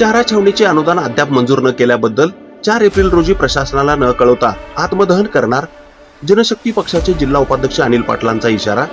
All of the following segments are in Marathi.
चारा छावणीचे अनुदान अद्याप मंजूर न केल्याबद्दल चार एप्रिल रोजी प्रशासनाला न कळवता आत्मदहन करणार जनशक्ती पक्षाचे जिल्हा उपाध्यक्ष अनिल पाटलांचा इशारा.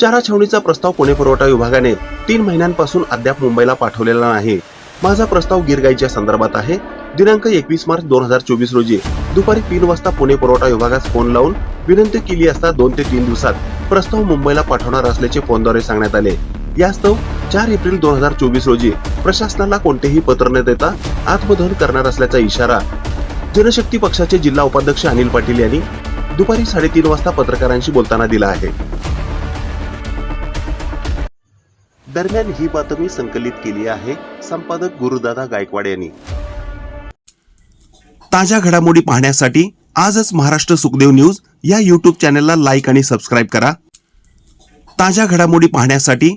चारा छावणीचा प्रस्ताव पुणे पुरवठा विभागाने तीन महिन्यांपासून अद्याप मुंबईला पाठवलेला नाही. माझा प्रस्ताव गिरगाईच्या संदर्भात आहे. दिनांक एकवीस मार्च दोन हजार चोवीस रोजी दुपारी तीन वाजता पुणे पुरवठा विभागास फोन लावून विनंती केली असता दोन ते तीन दिवसात प्रस्ताव मुंबईला पाठवणार असल्याचे फोनद्वारे सांगण्यात आले. यास्तव चार एप्रिल दोन हजार चोवीस रोजी प्रशासनाला कोणतेही पत्र न देता आत्मदहन करणार असल्याचा इशारा जनशक्ती पक्षाचे जिल्हा उपाध्यक्ष अनिल पाटील यांनी दुपारी साडेतीन वाजता पत्रकारांशी बोलताना दिला आहे. दरम्यान ही बातमी संकलित केली आहे संपादक गुरुदादा गायकवाड यांनी. ताज्या घडामोडी पाहण्यासाठी आजच महाराष्ट्र सुखदेव न्यूज या युट्यूब चॅनेलला लाईक आणि सबस्क्राईब करा. ताज्या घडामोडी पाहण्यासाठी